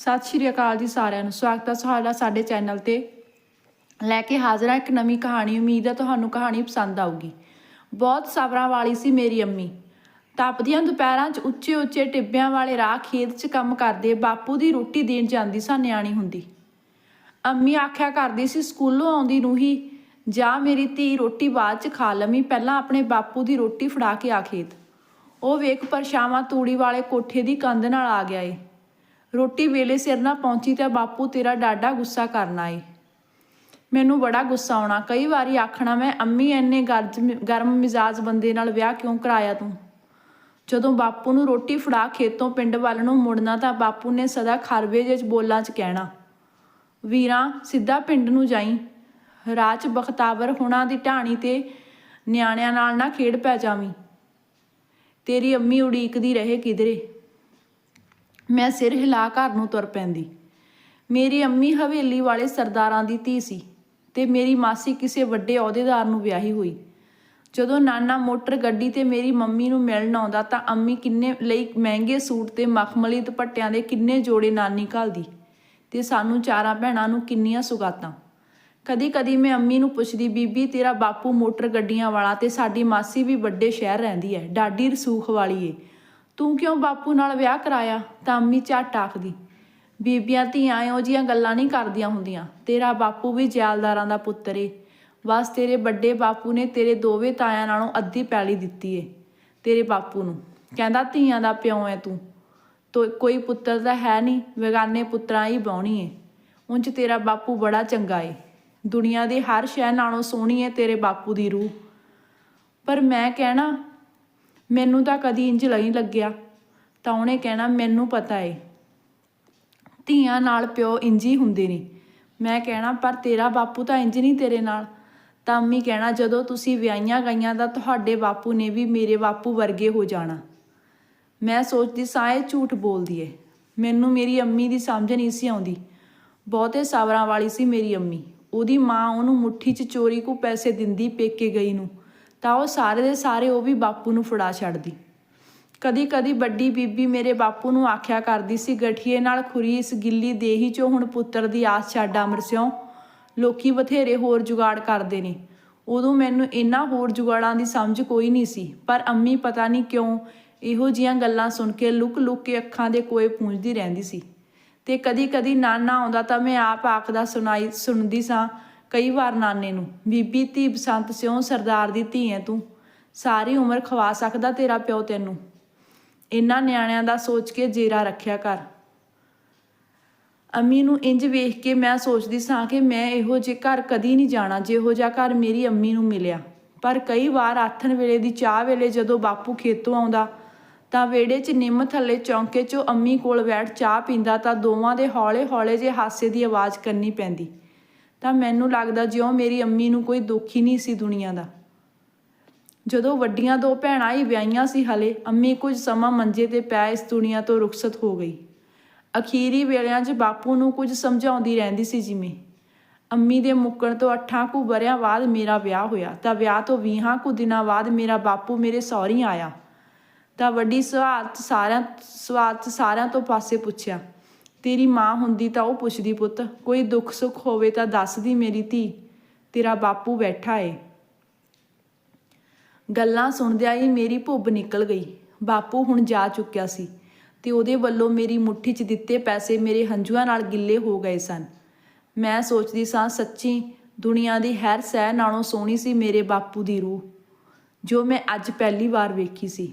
ਸਤਿ ਸ਼੍ਰੀ ਅਕਾਲ ਜੀ ਸਾਰਿਆਂ ਨੂੰ। ਸਵਾਗਤ ਹੈ ਤੁਹਾਡਾ ਸਾਡੇ ਚੈਨਲ ਤੇ। ਲੈ ਕੇ ਹਾਜ਼ਰ ਹਾਂ ਇੱਕ ਨਵੀਂ ਕਹਾਣੀ। ਉਮੀਦ ਹੈ ਤੁਹਾਨੂੰ ਕਹਾਣੀ ਪਸੰਦ ਆਊਗੀ। ਬਹੁਤ ਸਬਰਾਂ ਵਾਲੀ ਸੀ ਮੇਰੀ ਅੰਮੀ। ਤਪਦੀਆਂ ਦੁਪਹਿਰਾਂ 'ਚ ਉੱਚੇ ਉੱਚੇ ਟਿੱਬਿਆਂ ਵਾਲੇ ਰਾਹ ਖੇਤ 'ਚ ਕੰਮ ਕਰਦੇ ਬਾਪੂ ਦੀ ਰੋਟੀ ਦੇਣ ਜਾਂਦੀ ਸਾਂ ਨਿਆਣੀ ਹੁੰਦੀ। ਅੰਮੀ ਆਖਿਆ ਕਰਦੀ ਸੀ, ਸਕੂਲੋਂ ਆਉਂਦੀ ਨੂੰ ਹੀ ਜਾ ਮੇਰੀ ਧੀ ਰੋਟੀ ਬਾਅਦ 'ਚ ਖਾ ਲਵੀਂ। ਪਹਿਲਾਂ ਆਪਣੇ ਬਾਪੂ ਦੀ ਰੋਟੀ ਫੜਾ ਕੇ ਆ ਖੇਤ। ਉਹ ਵੇਖ ਪਰਛਾਵਾਂ ਤੂੜੀ ਵਾਲੇ ਕੋਠੇ ਦੀ ਕੰਧ ਨਾਲ ਆ ਗਿਆ ਏ। ਰੋਟੀ ਵੇਲੇ ਸਿਰ ਨਾ ਪਹੁੰਚੀ ਤਾਂ ਬਾਪੂ ਤੇਰਾ ਡਾਡਾ ਗੁੱਸਾ ਕਰਨਾ ਏ ਮੈਨੂੰ ਬੜਾ ਗੁੱਸਾ ਆਉਣਾ। ਕਈ ਵਾਰੀ ਆਖਣਾ, ਮੈਂ ਅੰਮੀ ਐਨੇ ਗਰਜ ਗਰਮ ਮਿਜ਼ਾਜ ਬੰਦੇ ਨਾਲ ਵਿਆਹ ਕਿਉਂ ਕਰਾਇਆ ਤੂੰ? ਜਦੋਂ ਬਾਪੂ ਨੂੰ ਰੋਟੀ ਫੜਾ ਖੇਤੋਂ ਪਿੰਡ ਵੱਲ ਨੂੰ ਮੁੜਨਾ ਤਾਂ ਬਾਪੂ ਨੇ ਸਦਾ ਖਰਵੇ ਜਿਹੇ ਬੋਲਾਂ 'ਚ ਕਹਿਣਾ, ਵੀਰਾਂ, ਸਿੱਧਾ ਪਿੰਡ ਨੂੰ ਜਾਈ। ਰਾਹ 'ਚ ਬਖਤਾਵਰ ਹੁਣਾਂ ਦੀ ਢਾਣੀ ਤੇ ਨਿਆਣਿਆਂ ਨਾਲ ਨਾ ਖੇਡ ਪੈ ਜਾਵੀਂ। ਤੇਰੀ ਅੰਮੀ ਉਡੀਕਦੀ ਰਹੇ ਕਿਧਰੇ? ਮੈਂ ਸਿਰ ਹਿਲਾ ਘਰ ਨੂੰ ਤੁਰ ਪੈਂਦੀ। ਮੇਰੀ ਅੰਮੀ ਹਵੇਲੀ ਵਾਲੇ ਸਰਦਾਰਾਂ ਦੀ ਧੀ ਸੀ ਤੇ ਮੇਰੀ ਮਾਸੀ ਕਿਸੇ ਵੱਡੇ ਅਹੁਦੇਦਾਰ ਨੂੰ ਵਿਆਹੀ ਹੋਈ। ਜਦੋਂ ਨਾਨਾ ਮੋਟਰ ਗੱਡੀ ਤੇ ਮੇਰੀ ਮੰਮੀ ਨੂੰ ਮਿਲਣ ਆਉਂਦਾ ਤਾਂ ਅੰਮੀ ਕਿੰਨੇ ਲਈ ਮਹਿੰਗੇ ਸੂਟ ਤੇ ਮਖਮਲੀ ਦੁਪੱਟਿਆਂ ਦੇ ਕਿੰਨੇ ਜੋੜੇ ਨਾਨੀ ਘੱਲਦੀ ਤੇ ਸਾਨੂੰ ਚਾਰਾਂ ਭੈਣਾਂ ਨੂੰ ਕਿੰਨੀਆਂ ਸੁਗਾਤਾਂ। ਕਦੀ ਕਦੀ ਮੈਂ ਅੰਮੀ ਨੂੰ ਪੁੱਛਦੀ, ਬੀਬੀ, ਤੇਰਾ ਬਾਪੂ ਮੋਟਰ ਗੱਡੀਆਂ ਵਾਲਾ ਤੇ ਸਾਡੀ ਮਾਸੀ ਵੀ ਵੱਡੇ ਸ਼ਹਿਰ ਰਹਿੰਦੀ ਹੈ ਡਾਡੀ ਰਸੂਖ ਵਾਲੀ ਏ। ਤੂੰ ਕਿਉਂ ਬਾਪੂ ਨਾਲ ਵਿਆਹ ਕਰਾਇਆ? ਤਾਂ ਅੰਮੀ ਝੱਟ ਆਖਦੀ, ਬੀਬੀਆਂ ਧੀਆਂ ਇਹੋ ਜੀਆਂ ਗੱਲਾਂ ਨਹੀਂ ਕਰਦੀਆਂ ਹੁੰਦੀਆਂ। ਤੇਰਾ ਬਾਪੂ ਵੀ ਜੈਲਦਾਰਾਂ ਦਾ ਪੁੱਤਰ ਏ। ਬਸ ਤੇਰੇ ਵੱਡੇ ਬਾਪੂ ਨੇ ਤੇਰੇ ਦੋਵੇਂ ਤਾਇਆਂ ਨਾਲੋਂ ਅੱਧੀ ਪੈਲੀ ਦਿੱਤੀ ਏ, ਤੇਰੇ ਬਾਪੂ ਨੂੰ। ਕਹਿੰਦਾ, ਧੀਆਂ ਦਾ ਪਿਓ ਐ ਤੂੰ। ਤੋ, ਕੋਈ ਪੁੱਤਰ ਤਾਂ ਹੈ ਨਹੀਂ ਵੇਗਾਨੇ ਪੁੱਤਰਾਂ ਹੀ ਬਾਉਣੀ ਏ। ਉਂਝ ਤੇਰਾ ਬਾਪੂ ਬੜਾ ਚੰਗਾ ਏ। ਦੁਨੀਆ ਦੀ ਹਰ ਸ਼ੈ ਨਾਲੋਂ ਸੋਹਣੀ ਏ ਤੇਰੇ ਬਾਪੂ ਦੀ ਰੂਹ। ਪਰ ਮੈਂ ਕਹਿਣਾ ਮੈਨੂੰ ਤਾਂ ਕਦੀ ਇੰਜ ਨਹੀਂ ਲੱਗਿਆ। ਤਾਂ ਉਹਨੇ ਕਹਿਣਾ, ਮੈਨੂੰ ਪਤਾ ਏ। ਧੀਆਂ ਨਾਲ ਪਿਓ ਇੰਜ ਹੀ ਹੁੰਦੇ ਨੇ। ਮੈਂ ਕਹਿਣਾ, ਪਰ ਤੇਰਾ ਬਾਪੂ ਤਾਂ ਇੰਜ ਨਹੀਂ ਤੇਰੇ ਨਾਲ। ਤਾਂ ਅੰਮੀ ਕਹਿਣਾ, ਜਦੋਂ ਤੁਸੀਂ ਵਿਆਹੀਆਂ ਗਈਆਂ ਤਾਂ ਤੁਹਾਡੇ ਬਾਪੂ ਨੇ ਵੀ ਮੇਰੇ ਬਾਪੂ ਵਰਗੇ ਹੋ ਜਾਣਾ। ਮੈਂ ਸੋਚਦੀ ਸਾਂ ਇਹ ਝੂਠ ਬੋਲਦੀ ਏ। ਮੈਨੂੰ ਮੇਰੀ ਅੰਮੀ ਦੀ ਸਮਝ ਨਹੀਂ ਸੀ ਆਉਂਦੀ। ਬਹੁਤੇ ਸਾਵਰਾਂ ਵਾਲੀ ਸੀ ਮੇਰੀ ਅੰਮੀ। ਉਹਦੀ ਮਾਂ ਉਹਨੂੰ ਮੁੱਠੀ 'ਚ ਚੋਰੀ ਕੋ ਪੈਸੇ ਦਿੰਦੀ ਪੇਕੇ ਗਈ ਨੂੰ। ਤਾਂ ਉਹ ਸਾਰੇ ਦੇ ਸਾਰੇ ਉਹ ਵੀ ਬਾਪੂ ਨੂੰ ਫੜਾ ਛੱਡਦੀ। ਕਦੀ ਕਦੀ ਵੱਡੀ ਬੀਬੀ ਮੇਰੇ ਬਾਪੂ ਨੂੰ ਆਖਿਆ ਕਰਦੀ ਸੀ, ਗਠੀਏ ਨਾਲ ਖੁਰੀ ਇਸ ਗਿੱਲੀ ਦੇਹੀ 'ਚੋਂ ਹੁਣ ਪੁੱਤਰ ਦੀ ਆਸ ਛੱਡ ਅਮਰ ਸਿਓ ਲੋਕੀ ਬਥੇਰੇ ਹੋਰ ਜੁਗਾੜ ਕਰਦੇ ਨੇ। ਉਦੋਂ ਮੈਨੂੰ ਇੰਨਾ ਹੋਰ ਜੁਗਾੜਾਂ ਦੀ ਸਮਝ ਕੋਈ ਨਹੀਂ ਸੀ, ਪਰ ਅੰਮੀ ਪਤਾ ਨਹੀਂ ਕਿਉਂ ਇਹੋ ਜੀਆਂ ਗੱਲਾਂ ਸੁਣ ਕੇ ਲੁਕ ਲੁਕ ਕੇ ਅੱਖਾਂ ਦੇ ਕੋਏ ਪੂੰਝਦੀ ਰਹਿੰਦੀ ਸੀ। ਤੇ ਕਦੀ ਕਦੀ ਨਾਨਾ ਆਉਂਦਾ ਤਾਂ ਮੈਂ ਆਪ ਆਖਦਾ ਸੁਣਾਈ, ਸੁਣਦੀ ਸਾਂ ਕਈ ਵਾਰ ਨਾਨੇ ਨੂੰ, ਬੀਬੀ ਧੀ ਬਸੰਤ ਸਿਉਂ ਸਰਦਾਰ ਦੀ ਧੀ ਐ ਤੂੰ, ਸਾਰੀ ਉਮਰ ਖਵਾ ਸਕਦਾ ਤੇਰਾ ਪਿਓ ਤੈਨੂੰ। ਇਹਨਾਂ ਨਿਆਣਿਆਂ ਦਾ ਸੋਚ ਕੇ ਜੇਰਾ ਰੱਖਿਆ ਕਰ। ਅੰਮੀ ਨੂੰ ਇੰਜ ਵੇਖ ਕੇ ਮੈਂ ਸੋਚਦੀ ਸਾਂ ਕਿ ਮੈਂ ਇਹੋ ਜਿਹੇ ਘਰ ਕਦੀ ਨਹੀਂ ਜਾਣਾ, ਜਿਹੋ ਜਿਹਾ ਘਰ ਮੇਰੀ ਅੰਮੀ ਨੂੰ ਮਿਲਿਆ। ਪਰ ਕਈ ਵਾਰ ਆਥਣ ਵੇਲੇ ਦੀ ਚਾਹ ਵੇਲੇ ਜਦੋਂ ਬਾਪੂ ਖੇਤੋਂ ਆਉਂਦਾ, ਤਾਂ ਵਿਹੜੇ 'ਚ ਨਿੰਮ ਥੱਲੇ ਚੌਂਕੇ 'ਚੋਂ ਅੰਮੀ ਕੋਲ ਬੈਠ ਚਾਹ ਪੀਂਦਾ ਤਾਂ ਦੋਵਾਂ ਦੇ ਹੌਲੇ-ਹੌਲੇ ਜੇ ਹਾਸੇ ਦੀ ਆਵਾਜ਼ ਕਰਨੀ ਪੈਂਦੀ। ਤਾਂ ਮੈਨੂੰ ਲੱਗਦਾ ਜਿਉਂ ਮੇਰੀ ਅੰਮੀ ਨੂੰ ਕੋਈ ਦੁੱਖ ਹੀ ਨਹੀਂ ਸੀ ਦੁਨੀਆ ਦਾ। ਜਦੋਂ ਵੱਡੀਆਂ ਦੋ ਭੈਣਾਂ ਹੀ ਵਿਆਹੀਆਂ ਸੀ ਹਲੇ, ਅੰਮੀ ਕੁਝ ਸਮਾਂ ਮੰਜੇ ਤੇ ਪਿਆ ਇਸ ਦੁਨੀਆ ਤੋਂ ਰੁਖਸਤ ਹੋ ਗਈ। ਅਖੀਰੀ ਵੇਲਿਆਂ 'ਚ ਬਾਪੂ ਨੂੰ ਕੁਝ ਸਮਝਾਉਂਦੀ ਰਹਿੰਦੀ ਸੀ ਜਿਵੇਂ, ਅੰਮੀ ਦੇ ਮੁੱਕਣ ਤੋਂ ਅੱਠਾਂ ਕੁ ਬਰਿਆਂ ਬਾਅਦ ਮੇਰਾ ਵਿਆਹ ਹੋਇਆ, ਤਾਂ ਵਿਆਹ ਤੋਂ 20 ਕੁ ਦਿਨਾਂ ਬਾਅਦ ਮੇਰਾ ਬਾਪੂ ਮੇਰੇ ਸਹੁਰੀ ਆਇਆ। ਤਾਂ ਵੱਡੀ ਸਵਾਤ ਸਾਰਿਆਂ ਸਵਾਤ ਸਾਰਿਆਂ ਤੋਂ ਪਾਸੇ ਪੁੱਛਿਆ ਤੇਰੀ ਮਾਂ ਹੁੰਦੀ ਤਾਂ ਉਹ ਪੁੱਛਦੀ ਪੁੱਤ, ਕੋਈ ਦੁੱਖ ਸੁੱਖ ਹੋਵੇ ਤਾਂ ਦੱਸਦੀ ਮੇਰੀ ਧੀ, ਤੇਰਾ ਬਾਪੂ ਬੈਠਾ ਏ। ਗੱਲਾਂ ਸੁਣਦਿਆਂ ਹੀ ਮੇਰੀ ਭੁੱਬ ਨਿਕਲ ਗਈ। ਬਾਪੂ ਹੁਣ ਜਾ ਚੁੱਕਿਆ ਸੀ ਤੇ ਉਹਦੇ ਵੱਲੋਂ ਮੇਰੀ ਮੁੱਠੀ 'ਚ ਦਿੱਤੇ ਪੈਸੇ ਮੇਰੇ ਹੰਝੂਆਂ ਨਾਲ ਗਿੱਲੇ ਹੋ ਗਏ ਸਨ। ਮੈਂ ਸੋਚਦੀ ਸਾਂ, ਸੱਚੀ ਦੁਨੀਆ ਦੀ ਹਰ ਸਹਿ ਨਾਲੋਂ ਸੋਹਣੀ ਸੀ ਮੇਰੇ ਬਾਪੂ ਦੀ ਰੂਹ, ਜੋ ਮੈਂ ਅੱਜ ਪਹਿਲੀ ਵਾਰ ਵੇਖੀ ਸੀ।